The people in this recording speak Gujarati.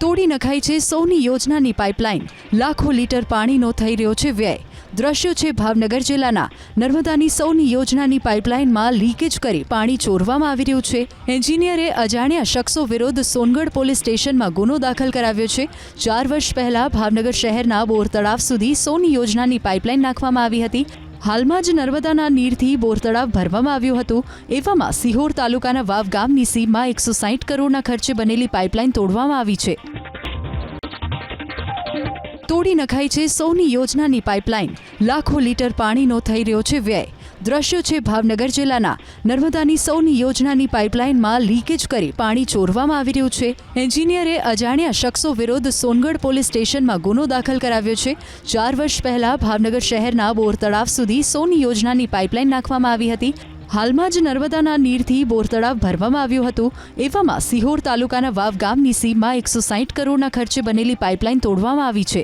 તોડી નખાઈ છે સૌની યોજનાની પાઇપલાઇન. લાખો લીટર પાણીનો થઈ રહ્યો છે વ્યય. દ્રશ્યો છે ભાવનગર જિલ્લાના. નર્મદાની સૌની યોજનાની પાઇપલાઇનમાં લીકેજ કરી પાણી ચોરવામાં આવી રહ્યું છે. એન્જિનિયરે અજાણ્યા શખ્સો વિરુદ્ધ સોનગઢ પોલીસ સ્ટેશનમાં ગુનો દાખલ કરાવ્યો છે. ચાર વર્ષ પહેલા ભાવનગર શહેરના બોર તળાવ સુધી સૌની યોજનાની પાઇપલાઇન નાખવામાં આવી હતી. હાલમાં જ નર્મદાના નીરથી બોર તળાવ ભરવામાં આવ્યું હતું. એવામાં સિહોર તાલુકાના વાવ ગામની સીમમાં એકસો સાહીઠ કરોડના ખર્ચે બનેલી પાઇપલાઇન તોડવામાં આવી છે. તોડી નખાઈ છે સૌની યોજનાની પાઇપલાઇન. લાખો લીટર પાણીનો થઈ રહ્યો છે વ્યય. દ્રશ્યો છે ભાવનગર જિલ્લાના. નર્મદાની સૌની યોજનાની પાઇપલાઇનમાં લીકેજ કરી પાણી ચોરવામાં આવી રહ્યું છે. એન્જિનિયરે અજાણ્યા શખ્સો વિરુદ્ધ સોનગઢ પોલીસ સ્ટેશનમાં ગુનો દાખલ કરાવ્યો છે. ચાર વર્ષ પહેલા ભાવનગર શહેરના બોર તળાવ સુધી સૌની યોજનાની પાઇપલાઇન નાખવામાં આવી હતી. હાલમાં જ નર્મદાના નીરથી બોર તળાવ ભરવામાં આવ્યું હતું. એવામાં સિહોર તાલુકાના વાવ ગામની સીમમાં એકસો સાહીઠ કરોડના ખર્ચે બનેલી પાઇપલાઇન તોડવામાં આવી છે.